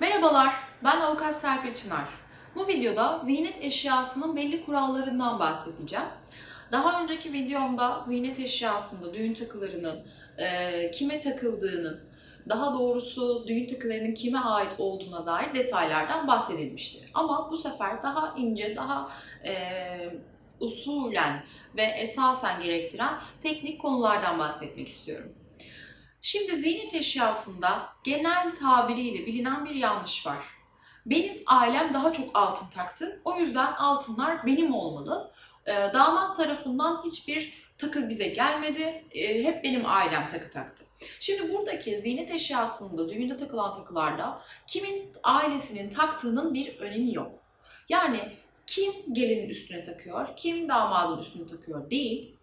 Merhabalar, ben avukat Serpil Çınar. Bu videoda ziynet eşyasının belli kurallarından bahsedeceğim. Daha önceki videomda ziynet eşyasında düğün takılarının e, kime takıldığının, daha doğrusu düğün takılarının kime ait olduğuna dair detaylardan bahsedilmişti. Ama bu sefer daha ince, daha e, usulen ve esasen gerektiren teknik konulardan bahsetmek istiyorum. Şimdi ziynet eşyasında genel tabiriyle bilinen bir yanlış var. Benim ailem daha çok altın taktı. O yüzden altınlar benim olmalı. Ee, damat tarafından hiçbir takı bize gelmedi. Ee, hep benim ailem takı taktı. Şimdi buradaki ziynet eşyasında, düğünde takılan takılarda kimin ailesinin taktığının bir önemi yok. Yani kim gelinin üstüne takıyor, kim damadın üstüne takıyor değil.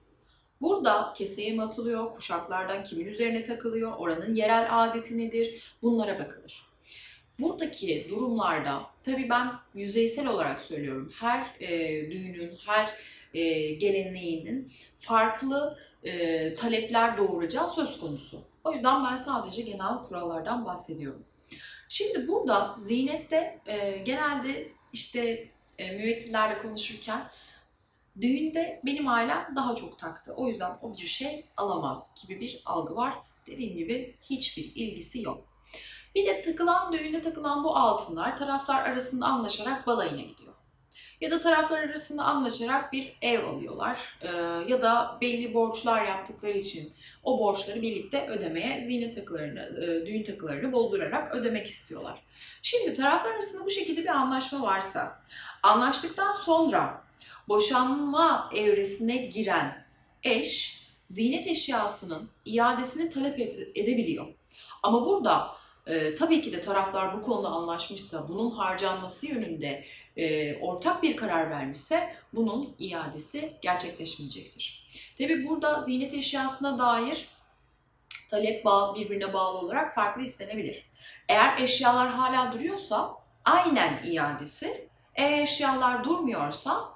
Burada keseye mi atılıyor, kuşaklardan kimin üzerine takılıyor, oranın yerel adeti nedir bunlara bakılır. Buradaki durumlarda tabii ben yüzeysel olarak söylüyorum. Her e, düğünün, her e, geleneğinin farklı e, talepler doğuracağı söz konusu. O yüzden ben sadece genel kurallardan bahsediyorum. Şimdi burada ziynette e, genelde işte e, müvekkillerle konuşurken Düğünde benim ailem daha çok taktı. O yüzden o bir şey alamaz gibi bir algı var. Dediğim gibi hiçbir ilgisi yok. Bir de takılan düğünde takılan bu altınlar taraflar arasında anlaşarak balayına gidiyor. Ya da taraflar arasında anlaşarak bir ev alıyorlar. Ee, ya da belli borçlar yaptıkları için o borçları birlikte ödemeye ziynet takılarını, e, düğün takılarını bozdurarak ödemek istiyorlar. Şimdi taraflar arasında bu şekilde bir anlaşma varsa, anlaştıktan sonra boşanma evresine giren eş ziynet eşyasının iadesini talep ed- edebiliyor. Ama burada e, tabii ki de taraflar bu konuda anlaşmışsa, bunun harcanması yönünde e, ortak bir karar vermişse bunun iadesi gerçekleşmeyecektir. Tabii burada ziynet eşyasına dair talep bağ, birbirine bağlı olarak farklı istenebilir. Eğer eşyalar hala duruyorsa aynen iadesi, eğer eşyalar durmuyorsa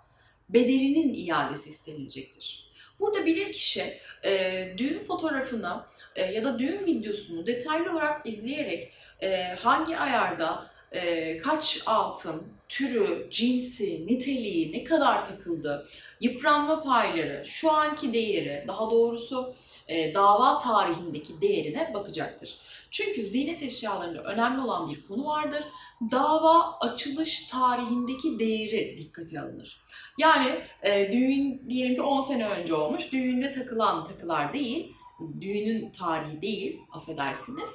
bedelinin iadesi istenilecektir. Burada bilirkişi e, düğün fotoğrafını e, ya da düğün videosunu detaylı olarak izleyerek e, hangi ayarda e, kaç altın, türü, cinsi, niteliği, ne kadar takıldı, yıpranma payları, şu anki değeri, daha doğrusu e, dava tarihindeki değerine bakacaktır. Çünkü ziynet eşyalarında önemli olan bir konu vardır. Dava açılış tarihindeki değeri dikkate alınır. Yani e, düğün diyelim ki 10 sene önce olmuş. Düğünde takılan takılar değil, düğünün tarihi değil, affedersiniz.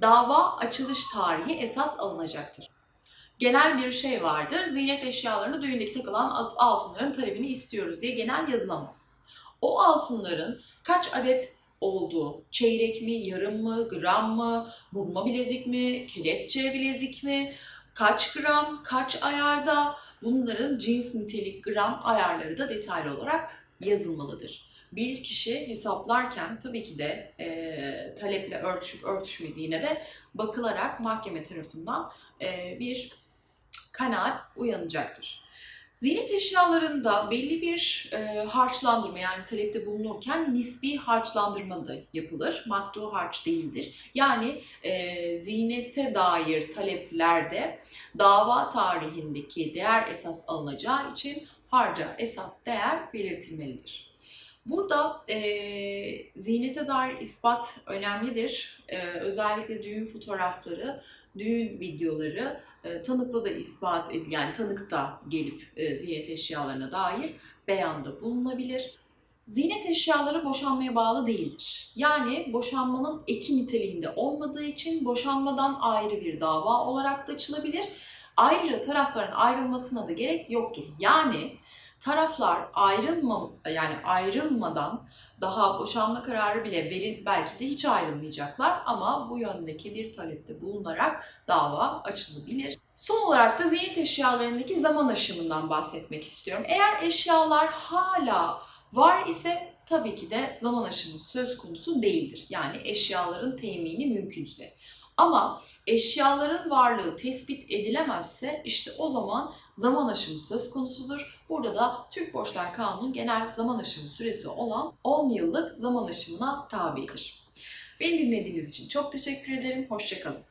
Dava açılış tarihi esas alınacaktır. Genel bir şey vardır. Ziynet eşyalarında düğündeki takılan altınların talebini istiyoruz diye genel yazılamaz. O altınların kaç adet olduğu, çeyrek mi, yarım mı, gram mı, burma bilezik mi, kelepçe bilezik mi, kaç gram, kaç ayarda, bunların cins, nitelik, gram ayarları da detaylı olarak yazılmalıdır. Bir kişi hesaplarken tabii ki de e, taleple örtüşüp örtüşmediğine de bakılarak mahkeme tarafından e, bir kanaat uyanacaktır. Ziynet eşyalarında belli bir e, harçlandırma yani talepte bulunurken nispi harçlandırma da yapılır. Maktu harç değildir. Yani e, ziynete dair taleplerde dava tarihindeki değer esas alınacağı için harca esas değer belirtilmelidir. Burada e, ziynete dair ispat önemlidir. E, özellikle düğün fotoğrafları, düğün videoları e, tanıkla da ispat edil, yani tanık da gelip e, ziynet eşyalarına dair beyanda bulunabilir. Ziynet eşyaları boşanmaya bağlı değildir. Yani boşanmanın eki niteliğinde olmadığı için boşanmadan ayrı bir dava olarak da açılabilir. Ayrıca tarafların ayrılmasına da gerek yoktur. Yani taraflar ayrılma yani ayrılmadan daha boşanma kararı bile verin belki de hiç ayrılmayacaklar ama bu yöndeki bir talepte bulunarak dava açılabilir. Son olarak da ziynet eşyalarındaki zaman aşımından bahsetmek istiyorum. Eğer eşyalar hala var ise tabii ki de zaman aşımı söz konusu değildir. Yani eşyaların temini mümkünse. Ama eşyaların varlığı tespit edilemezse işte o zaman zaman aşımı söz konusudur. Burada da Türk Borçlar Kanunu genel zaman aşımı süresi olan 10 yıllık zaman aşımına tabidir. Beni dinlediğiniz için çok teşekkür ederim. Hoşçakalın.